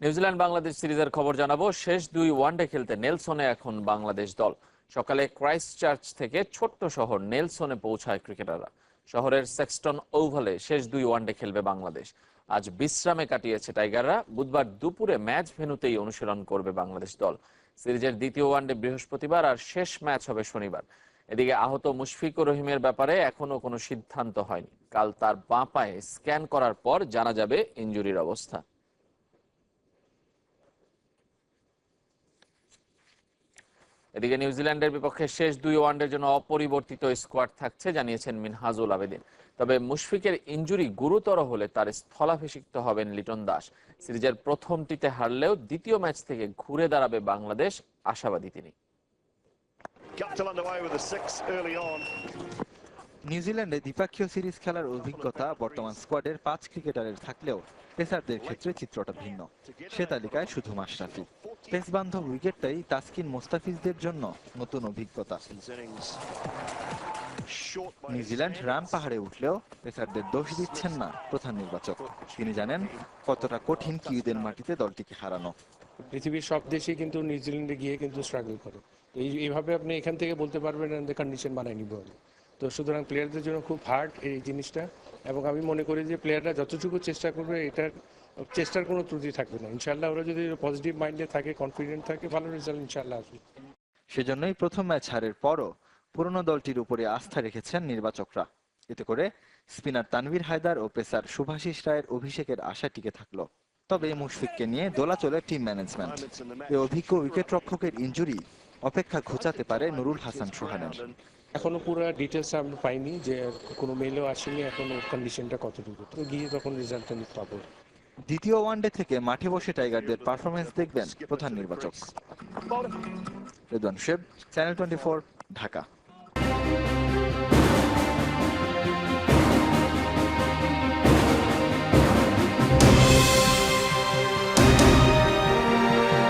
New Zealand Bangladesh সিরিজের খবর জানাব। শেষ দুই ওয়ানডে খেলতে নেলসনে এখন বাংলাদেশ দল। সকালে ক্রাইস্ট চার্চ থেকে ছোট্ট শহর নেলসনে পৌঁছায় ক্রিকেটাররা। শহরের সেক্সটন ওভালে শেষ দুই ওয়ানডে খেলবে বাংলাদেশ। আজ বিশ্রামে কাটিয়েছে টাইগাররা। বুধবার দুপুরে ম্যাচ ভেন্যুতেই অনুশীলন করবে বাংলাদেশ দল। সিরিজের দ্বিতীয় ওয়ানডে বৃহস্পতিবার আর শেষ ম্যাচ হবে শনিবার। এদিকে আহত মুশফিকুর রহিমের ব্যাপারে এখনও কোনো সিদ্ধান্ত হয়নি। কাল তার বাঁ পায়ে স্ক্যান করার পর জানা যাবে ইঞ্জুরির অবস্থা। এদিকে নিউজিল্যান্ডের বিপক্ষে শেষ দুই ওয়ানডের জন্য অপরিবর্তিত স্কোয়াড থাকছে, জানিয়েছেন মিনহাজুল আবেদিন। তবে মুশফিকের ইঞ্জুরি গুরুতর হলে তার স্থলাভিষিক্ত হবেন লিটন দাস। সিরিজের প্রথমটিতে হারলেও দ্বিতীয় ম্যাচ থেকে ঘুরে দাঁড়াবে বাংলাদেশ, আশাবাদী তিনি। নিউজিল্যান্ডে দ্বিপাক্ষীয় সিরিজ খেলার অভিজ্ঞতা বর্তমান স্কোয়াডের পাঁচ ক্রিকেটারের থাকলেও পেসারদের ক্ষেত্রে চিত্রটা ভিন্ন। সে তালিকায় শুধু মাশরাফি। পেস বান্ধব উইকেটটাই তাসকিন মোস্তাফিজদের জন্য নতুন অভিজ্ঞতা। নিউজিল্যান্ড রান পাহাড়ে উঠলেও পেসারদের দোষ দিচ্ছেন না প্রধান নির্বাচক। তিনি জানেন, কতটা কঠিন কিউদের মাটিতে দলটিকে হারানো। পৃথিবীর সব দেশই কিন্তু নিউজিল্যান্ডে গিয়ে কিন্তু স্ট্রাগল করে। এইভাবে আপনি এখান থেকে বলতে পারবেন কন্ডিশন বানায় নিব। তো সুতরাং প্লেয়ারদের জন্য খুব হার্ড এই জিনিসটা এবং আমি মনে করি যে প্লেয়াররা যতটুকু চেষ্টা করবে, এটার, চেষ্টার কোনো ত্রুটি থাকবে না। ইনশাল্লাহ ওরা যদি পজিটিভ মাইন্ডে থাকে কনফিডেন্ট থাকে, ভালো রেজাল্ট ইনশাল্লাহ আসবে। সেজন্যই প্রথম ম্যাচ হারের পরও পুরনো দলটির উপরে আস্থা রেখেছেন নির্বাচকরা। এতে করে স্পিনার তানভীর হায়দার ও পেসার শুভাশিস রায়ের অভিষেকের আশা টিকে থাকল। তবে মুশফিককে নিয়ে দোলা চলে টিম ম্যানেজমেন্ট. এই অভিজ্ঞ উইকেট রক্ষকের ইঞ্জুরি অপেক্ষা ঘোচাতে পারে নুরুল হাসান সোহানের। এখনও পুরো ডিটেলস আমরা পাইনি যে কোনো মেলও আসেনি, এখন কন্ডিশনটা কতটুকু। তো গিয়ে তখন রেজাল্টটা নিতে পাবো। দ্বিতীয় ওয়ানডে থেকে মাঠে বসে টাইগারদের পারফরমেন্স দেখবেন প্রধান নির্বাচক। রেদওয়ান শেব চ্যানেল টোয়েন্টি ঢাকা।